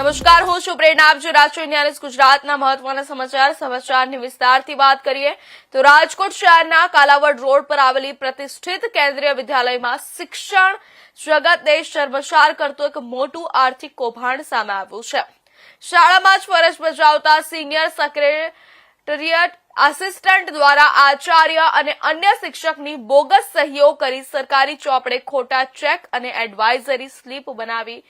નમસ્કાર, હું છું પ્રેરણા. આપ રાષ્ટ્રીય ગુજરાતના મહત્વના સમાચાર, સમાચારની વિસ્તારથી વાત કરીએ, તો રાજકોટ શહેરના કાલાવડ રોડ પર આવેલી પ્રતિષ્ઠિત કેન્દ્રીય વિદ્યાલયમાં શિક્ષણ જગતને શર્મસાર કરતું એક મોટું આર્થિક કૌભાંડ સામે આવ્યું છે. શાળામાં જ ફરજ બજાવતા સિનિયર સેક્રેટરીયટ આસિસ્ટન્ટ દ્વારા આચાર્ય અને અન્ય શિક્ષકની બોગસ સહીઓ કરી સરકારી ચોપડે ખોટા ચેક અને એડવાઇઝરી સ્લીપ બનાવી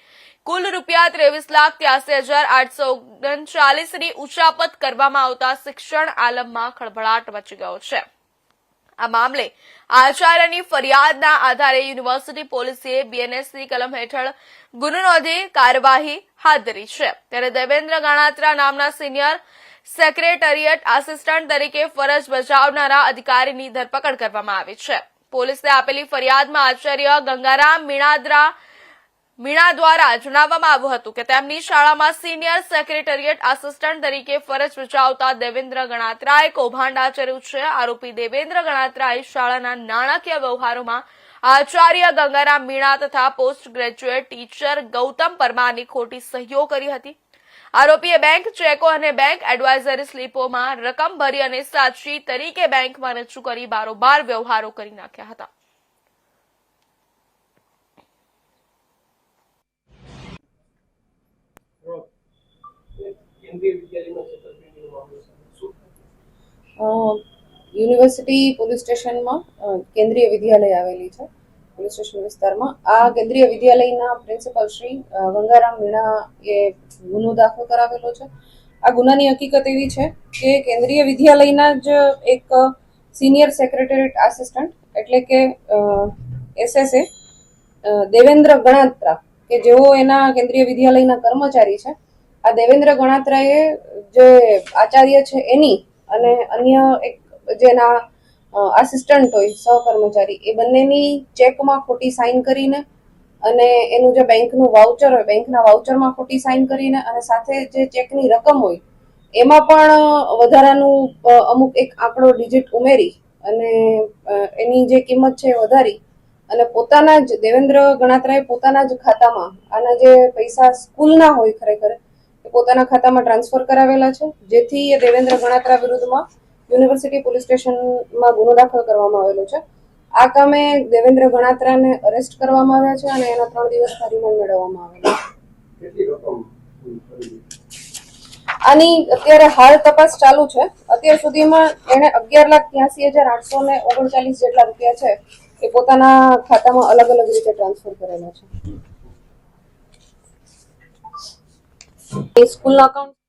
કુલ રૂપિયા ત્રેવીસ લાખ ત્યાસી હજાર આઠસો ઓગણચાલીસની ઉચાપત કરવામાં આવતા શિક્ષણ આલમમાં ખળભળાટ મચી ગયો છે. આ મામલે આચાર્યની ફરિયાદના આધારે યુનિવર્સિટી પોલીસે બીએનએસની કલમ હેઠળ ગુનો નોંધી કાર્યવાહી હાથ ધરી છે. ત્યારે દેવેન્દ્ર ગણાત્રા નામના સિનિયર સેક્રેટરીએટ આસિસ્ટન્ટ તરીકે ફરજ બજાવનારા અધિકારીની ધરપકડ કરવામાં આવી છે. પોલીસે આપેલી ફરિયાદમાં આચાર્ય ગંગારામ મીણાદ્રા મીણા દ્વારા જણાવવામાં આવ્યું હતું કે તેમની શાળામાં સિનિયર સેક્રેટરીએટ આસિસ્ટન્ટ તરીકે ફરજ બજાવતા દેવેન્દ્ર ગણાત્રાએ કૌભાંડ આચર્યું છે. આરોપી દેવેન્દ્ર ગણાત્રાએ શાળાના નાણાકીય વ્યવહારોમાં આચાર્ય ગંગારામ મીણા તથા પોસ્ટ ગ્રેજ્યુએટ ટીચર ગૌતમ પરમારની ખોટી સહીઓ કરી હતી. આરોપીએ બેંક ચેકો અને બેંક એડવાઇઝરી સ્લીપોમાં રકમ ભરી અને સાચી તરીકે બેંકમાં રજૂ કરી બારોબાર વ્યવહારો કરી નાખ્યા હતા કેન્દ્રીય વિદ્યાલયમાં છેતરપિંડીનો મામલો છે શું અ, યુનિવર્સિટી પોલીસ સ્ટેશનમાં કેન્દ્રીય વિદ્યાલય આવેલી છે, પોલીસ સ્ટેશન વિસ્તારમાં. આ કેન્દ્રીય વિદ્યાલયના પ્રિન્સિપલ શ્રી ગંગારામ મીણા એ ગુનો દાખલ કરાવેલો છે. આ ગુનાની હકીકત એવી છે કે કેન્દ્રીય વિદ્યાલયના જ એક સિનિયર સેક્રેટરીએટ આસિસ્ટન્ટ એટલે કે એસએસએ દેવેન્દ્ર ગણાત્રા, કે જેઓ એના કેન્દ્રીય વિદ્યાલયના કર્મચારી છે. આ દેવેન્દ્ર ગણાત્રાએ જે આચાર્ય છે એની અને અન્ય એક જેના આસિસ્ટન્ટ હોય, સહકર્મચારી, એ બંનેની ચેકમાં ખોટી સાઇન કરીને અને એનું જે બેંકનું વાઉચર હોય બેંકના વાઉચરમાં ખોટી સાઇન કરીને અને સાથે જે ચેકની રકમ હોય, એમાં પણ વધારાનું અમુક એક આંકડો ડિજિટ ઉમેરી અને એની જે કિંમત છે એ વધારી અને પોતાના જ, દેવેન્દ્ર ગણાત્રાએ પોતાના જ ખાતામાં આના જે પૈસા સ્કૂલના હોય ખરેખર પોતાના ખાતામાં ટ્રાન્સફર કરાવેલા છે જેથી એ દેવેન્દ્ર ગણાત્રા વિરુદ્ધમાં યુનિવર્સિટી પોલીસ સ્ટેશનમાં ગુનો દાખલ કરવામાં આવેલો છે. આ કામે દેવેન્દ્ર ગણાત્રાને અરેસ્ટ કરવામાં આવ્યા છે અને એના ત્રણ દિવસના રિમાન્ડ મેળવવામાં આવેલા છે. આની અત્યારે હાલ તપાસ ચાલુ છે. અત્યાર સુધીમાં એણે અગિયાર લાખ ત્યાસી હજાર આઠસો ને ઓગણચાલીસ જેટલા રૂપિયા છે એ પોતાના ખાતામાં અલગ અલગ રીતે ટ્રાન્સફર કરેલા છે. એ સ્કૂલના અકાઉન્ટ